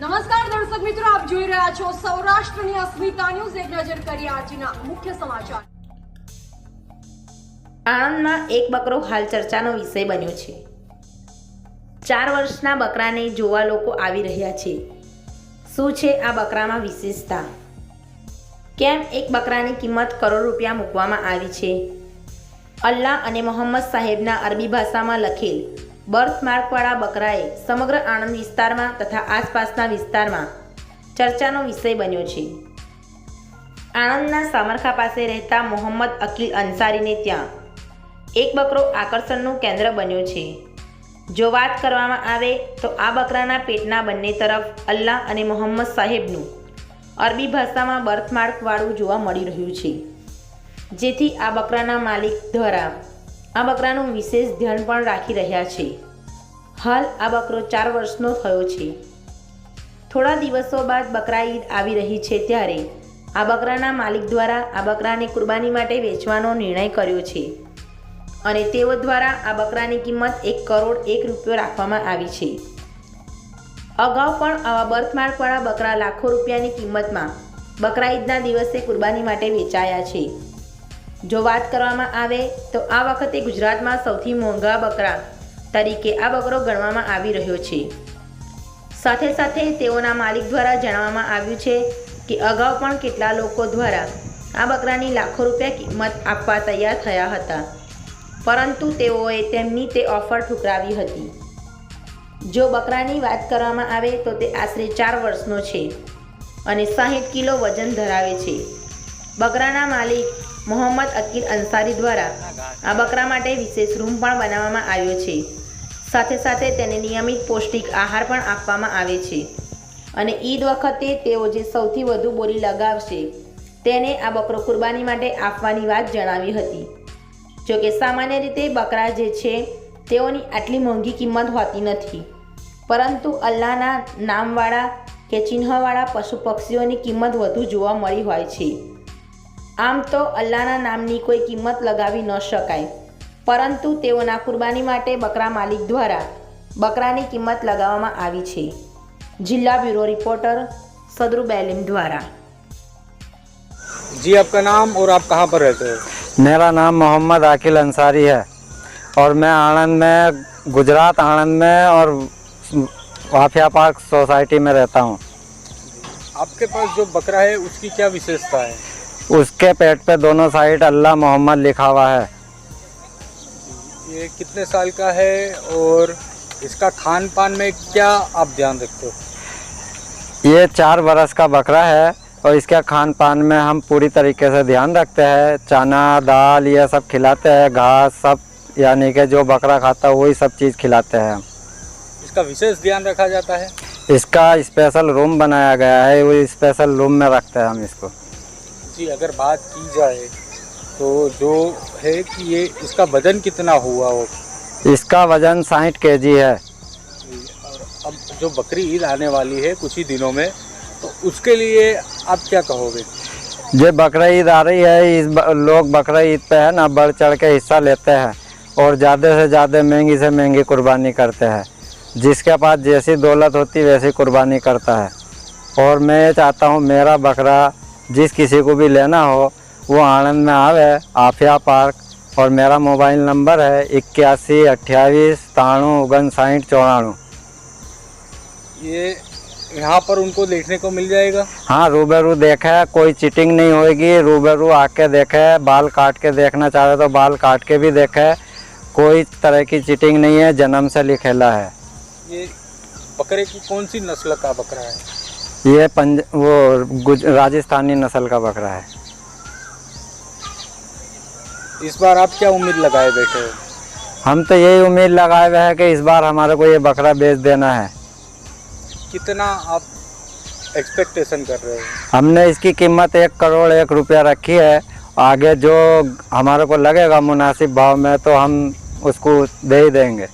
નમસ્કાર દર્શક મિત્રો, આપ જોઈ રહ્યા છો સૌરાષ્ટ્રની અસ્મિતા ન્યૂઝ. એક નજર કરીએ આજના મુખ્ય સમાચાર. આણંદમાં એક બકરો હાલ ચર્ચાનો વિષય બન્યો છે. ચાર વર્ષના બકરાને જોવા લોકો આવી રહ્યા છે. શું છે આ બકરામાં વિશેષતા? કેમ એક બકરાની કિંમત કરોડ રૂપિયા મૂકવામાં આવી છે? અલ્લાહ અને મોહમ્મદ સાહેબના અરબી ભાષામાં લખેલ બર્થ માર્કવાળા બકરાએ સમગ્ર આણંદ વિસ્તારમાં તથા આસપાસના વિસ્તારમાં ચર્ચાનો વિષય બન્યો છે. આણંદના સામરખા પાસે રહેતા મોહમ્મદ અકીલ અંસારીને ત્યાં એક બકરો આકર્ષણનું કેન્દ્ર બન્યો છે. જો વાત કરવામાં આવે તો આ બકરાના પેટના બંને તરફ અલ્લાહ અને મોહમ્મદ સાહેબનું અરબી ભાષામાં બર્થમાર્કવાળું જોવા મળી રહ્યું છે. જેથી આ બકરાના માલિક દ્વારા આ બકરાનું વિશેષ ધ્યાન પણ રાખી રહ્યા છે. હાલ આ બકરો ચાર વર્ષનો થયો છે. થોડા દિવસો બાદ બકરા ઈદ આવી રહી છે ત્યારે આ બકરાના માલિક દ્વારા આ બકરાને કુરબાની માટે વેચવાનો નિર્ણય કર્યો છે. અને તેઓ દ્વારા આ બકરાની કિંમત એક કરોડ એક રૂપિયો રાખવામાં આવી છે. અગાઉ પણ આવા બર્થમાર્કવાળા બકરા લાખો રૂપિયાની કિંમતમાં બકરા ઈદના દિવસે કુરબાની માટે વેચાયા છે. જો વાત કરવામાં આવે તો આ વખતે ગુજરાતમાં સૌથી મોંઘા બકરા તરીકે આ બકરો ગણવામાં આવી રહ્યો છે. સાથે સાથે તેઓના માલિક દ્વારા જણાવવામાં આવ્યું છે કે અગાઉ પણ કેટલા લોકો દ્વારા આ બકરાની લાખો રૂપિયા કિંમત આપવા તૈયાર થયા હતા. પરંતુ તેઓએ તેમની તે ઓફર ઠુકરાવી હતી. જો બકરાની વાત કરવામાં આવે તો તે આશરે ચાર વર્ષનો છે અને સાહીઠ કિલો વજન ધરાવે છે. બકરાના માલિક મોહમ્મદ અકીલ અંસારી દ્વારા આ બકરા માટે વિશેષ રૂમ પણ બનાવવામાં આવ્યો છે. સાથે સાથે તેને નિયમિત પૌષ્ટિક આહાર પણ આપવામાં આવે છે. અને ઈદ વખતે તેઓ જે સૌથી વધુ બોલી લગાવશે, તેને આ બકરો કુરબાની માટે આપવાની વાત જણાવી હતી. જોકે સામાન્ય રીતે બકરા જે છે, તેઓની આટલી મોંઘી કિંમત હોતી નથી. પરંતુ અલ્લાહના નામવાળા કે ચિહ્નવાળા પશુ પક્ષીઓની કિંમત વધુ જોવા મળી હોય છે. આમ તો અલ્લાહના નામની કોઈ કિંમત લગાવી ન શકાય પરંતુ તેઓના કુરબાની માટે બકરા માલિક દ્વારા બકરાની કિંમત લગાવવામાં આવી છે જિલ્લા બ્યુરો રિપોર્ટર સદરુ બેલીમ દ્વારા जी आपका नाम और आप कहाँ पर रहते हो मेरा नाम मोहम्मद आकिल अंसारी है और मैं आणंद में गुजरात आणंद में और वाफिया पार्क सोसाइटी में रहता हूँ आपके पास जो बकरा है उसकी क्या विशेषता है उसके पेट पे दोनों साइड अल्लाह मोहम्मद लिखा हुआ है। ये कितने साल का है और इसका खान पान में क्या आप ध्यान रखते हो? ये चार बरस का बकरा है और इसके खान पान में हम पूरी तरीके से ध्यान रखते हैं। चना दाल ये सब खिलाते हैं घास सब यानी कि जो बकरा खाता है वही सब चीज़ खिलाते हैं। हम इसका विशेष ध्यान रखा जाता है? इसका स्पेशल रूम बनाया गया है वो स्पेशल रूम में रखते हैं हम इसको। जी अगर बात की जाए तो जो है कि ये इसका वज़न कितना हुआ हो इसका वज़न साठ के जी है और अब जो बकरी ईद आने वाली है कुछ ही दिनों में तो उसके लिए आप क्या कहोगे? ये बकरा ईद आ रही है इस लोग बकरा ईद पे है ना बढ़ चढ़ के हिस्सा लेते हैं और ज़्यादा से ज़्यादा महँगी से महँगी कुर्बानी करते हैं। जिसके पास जैसी दौलत होती वैसी कुर्बानी करता है। और मैं ये चाहता हूँ मेरा बकरा जिस किसी को भी लेना हो वो आनंद में आवे। आफिया पार्क। और मेरा मोबाइल नंबर है इक्यासी अट्ठाईस ताणु उगन साठ चौराणु ये यहाँ पर उनको देखने को मिल जाएगा? हाँ रूबरू देखे कोई चीटिंग नहीं होगी रूबरू आके देखे बाल काट के देखना चाहे तो बाल काट के भी देखे। कोई तरह की चीटिंग नहीं है जन्म से लिखेला है। ये बकरे की कौन सी नस्ल का बकरा है? ये पंज वो राजस्थानी नस्ल का बकरा है। इस बार आप क्या उम्मीद लगाए बैठे हो हम तो यही उम्मीद लगाए हुए हैं कि इस बार हमारे को ये बकरा बेच देना है। कितना आप एक्सपेक्टेशन कर रहे हो? हमने इसकी कीमत एक करोड़ एक रुपया रखी है। आगे जो हमारे को लगेगा मुनासिब भाव में तो हम उसको दे ही देंगे।